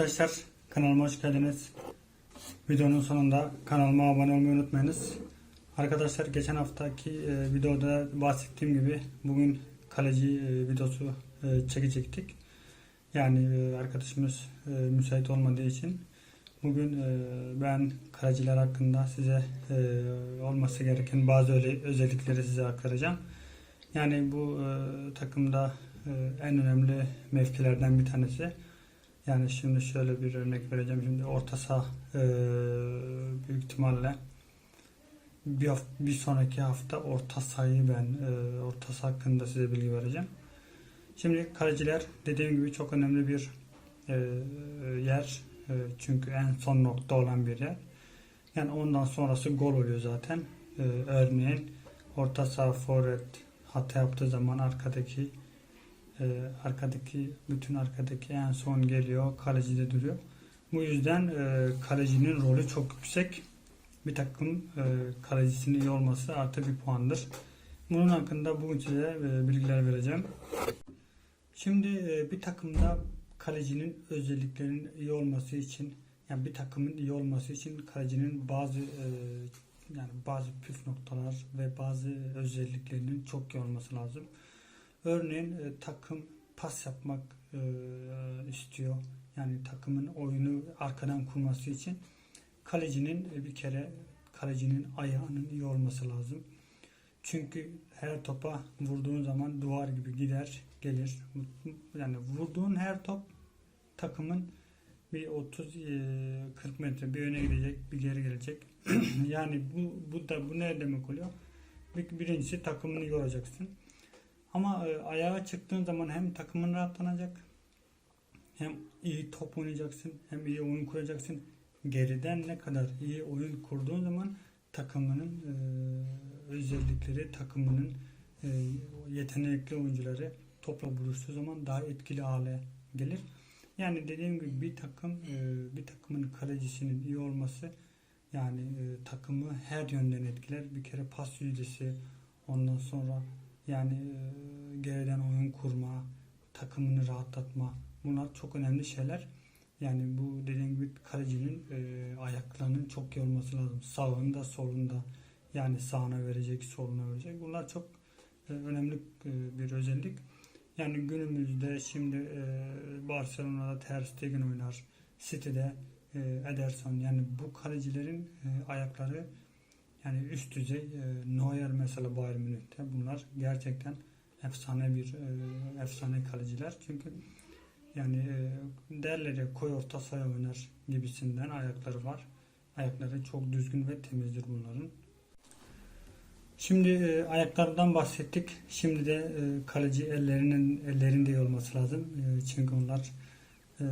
Arkadaşlar kanalıma hoş geldiniz. Videonun sonunda kanalıma abone olmayı unutmayınız. Arkadaşlar geçen haftaki e, videoda bahsettiğim gibi bugün kaleci e, videosu e, çekecektik. Yani e, arkadaşımız e, müsait olmadığı için bugün e, ben kaleciler hakkında size e, olması gereken bazı öyle özellikleri size aktaracağım. Yani bu e, takımda e, en önemli mevkilerden bir tanesi. Yani şimdi şöyle bir örnek vereceğim. Şimdi orta saha e, büyük ihtimalle bir, haf- bir sonraki hafta orta sahayı ben e, orta saha hakkında size bilgi vereceğim. Şimdi kaleciler dediğim gibi çok önemli bir e, yer. E, çünkü en son nokta olan bir yer. Yani ondan sonrası gol oluyor zaten. E, örneğin orta saha forvet hata yaptığı zaman arkadaki e, arkadaki bütün arkadaki en son geliyor kaleci de duruyor. Bu yüzden e, kalecinin rolü çok yüksek. Bir takım e, kalecisinin iyi olması artı bir puandır. Bunun hakkında bugün size e, bilgiler vereceğim. Şimdi e, bir takımda kalecinin özelliklerinin iyi olması için yani bir takımın iyi olması için kalecinin bazı e, yani bazı püf noktalar ve bazı özelliklerinin çok iyi olması lazım. Örneğin e, takım pas yapmak e, istiyor. Yani takımın oyunu arkadan kurması için kalecinin e, bir kere kalecinin ayağının iyi olması lazım. Çünkü her topa vurduğun zaman duvar gibi gider, gelir. Yani vurduğun her top takımın bir 30 e, 40 metre bir öne gidecek, bir geri gelecek. yani bu bu da bu ne demek oluyor? Bir, birincisi takımını yoracaksın. Ama e, ayağa çıktığın zaman hem takımın rahatlanacak hem iyi top oynayacaksın hem iyi oyun kuracaksın. Geriden ne kadar iyi oyun kurduğun zaman takımının e, özellikleri, takımının e, yetenekli oyuncuları topla buluştuğu zaman daha etkili hale gelir. Yani dediğim gibi bir takım e, bir takımın kalecisinin iyi olması yani e, takımı her yönden etkiler. Bir kere pas yüzdesi ondan sonra yani e, geriden oyun kurma, takımını rahatlatma bunlar çok önemli şeyler. Yani bu dediğim gibi kalecinin e, ayaklarının çok iyi olması lazım. Sağında, solunda yani sağına verecek, soluna verecek. Bunlar çok e, önemli e, bir özellik. Yani günümüzde şimdi e, Barcelona'da Ter Stegen oynar. City'de e, Ederson. Yani bu kalecilerin e, ayakları yani üst düzey e, Neuer mesela Bayern Münih'te bunlar gerçekten efsane bir e, efsane kaleciler. Çünkü yani e, derler ya koy orta saha oynar gibisinden ayakları var. Ayakları çok düzgün ve temizdir bunların. Şimdi e, ayaklardan bahsettik. Şimdi de e, kaleci ellerinin ellerinde iyi olması lazım. E, çünkü onlar e,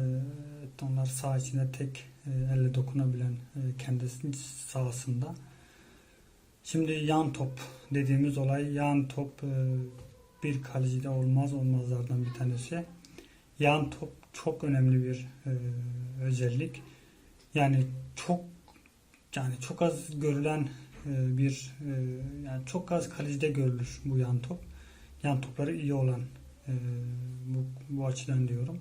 onlar sağ içinde tek e, elle dokunabilen e, kendisi sahasında. Şimdi yan top dediğimiz olay yan top e, bir kalecide olmaz olmazlardan bir tanesi. Yan top çok önemli bir e, özellik. Yani çok yani çok az görülen e, bir yani çok az kalecide görülür bu yan top. Yan topları iyi olan bu, bu açıdan diyorum.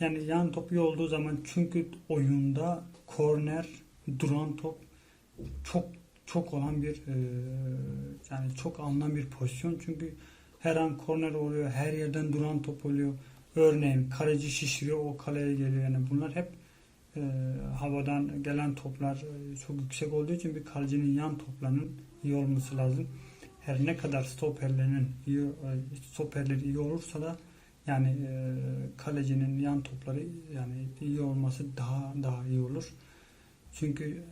Yani yan top iyi olduğu zaman çünkü oyunda korner, duran top çok çok olan bir e, yani çok alınan bir pozisyon. Çünkü her an korner oluyor, her yerden duran top oluyor. Örneğin kaleci şişiriyor, o kaleye geliyor. Yani bunlar hep e, havadan gelen toplar e, çok yüksek olduğu için bir kalecinin yan toplarının iyi olması lazım. Her ne kadar stoperlerinin iyi, e, stoperleri iyi olursa da yani e, kalecinin yan topları yani iyi olması daha daha iyi olur. Çünkü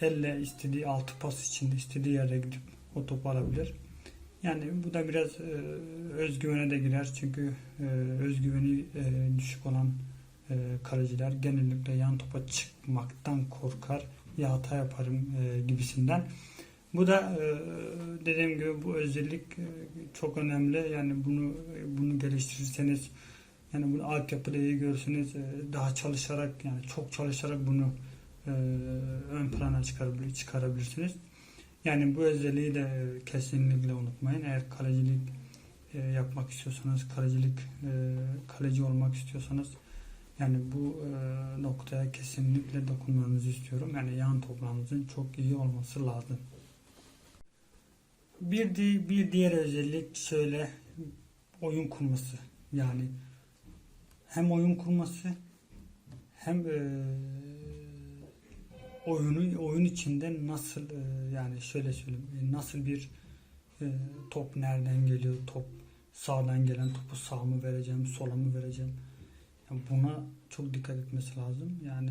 elle istediği altı pas içinde istediği yere gidip o topu alabilir. Yani bu da biraz e, özgüvene de girer çünkü e, özgüveni e, düşük olan e, kaleciler genellikle yan topa çıkmaktan korkar ya hata yaparım gibisinden. Bu da dediğim gibi bu özellik çok önemli. Yani bunu bunu geliştirirseniz yani bunu altyapıda iyi görürseniz daha çalışarak yani çok çalışarak bunu e, ön plana çıkarabilir, çıkarabilirsiniz. Yani bu özelliği de e, kesinlikle unutmayın. Eğer kalecilik e, yapmak istiyorsanız, kalecilik e, kaleci olmak istiyorsanız Yani bu noktaya kesinlikle dokunmanızı istiyorum. Yani yan toprağınızın çok iyi olması lazım. Bir, di- bir diğer özellik şöyle oyun kurması. Yani hem oyun kurması hem e, oyunu oyun içinde nasıl e, yani şöyle söyleyeyim e, nasıl bir e, top nereden geliyor top sağdan gelen topu sağ mı vereceğim sola mı vereceğim? Yani buna çok dikkat etmesi lazım. Yani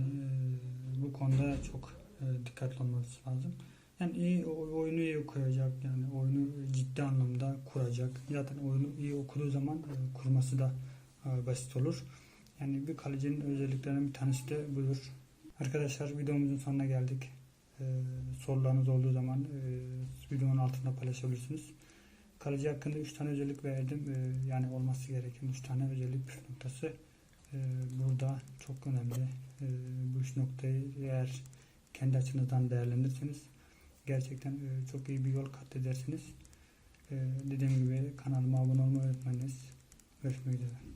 bu konuda çok e, dikkatli olması lazım. Yani iyi oyunu iyi okuyacak yani oyunu ciddi anlamda kuracak. Zaten oyunu iyi okuduğu zaman kurması da basit olur. Yani bir kalecinin özelliklerinden bir tanesi de budur Arkadaşlar videomuzun sonuna geldik. Ee, sorularınız olduğu zaman e, videonun altında paylaşabilirsiniz. Kaleci hakkında 3 tane özellik verdim. Ee, yani olması gereken 3 tane özellik püf noktası. Ee, burada çok önemli. Ee, bu 3 noktayı eğer kendi açınızdan değerlendirirseniz gerçekten e, çok iyi bir yol kat edersiniz. Ee, dediğim gibi kanalıma abone olmayı unutmayınız. Görüşmek üzere.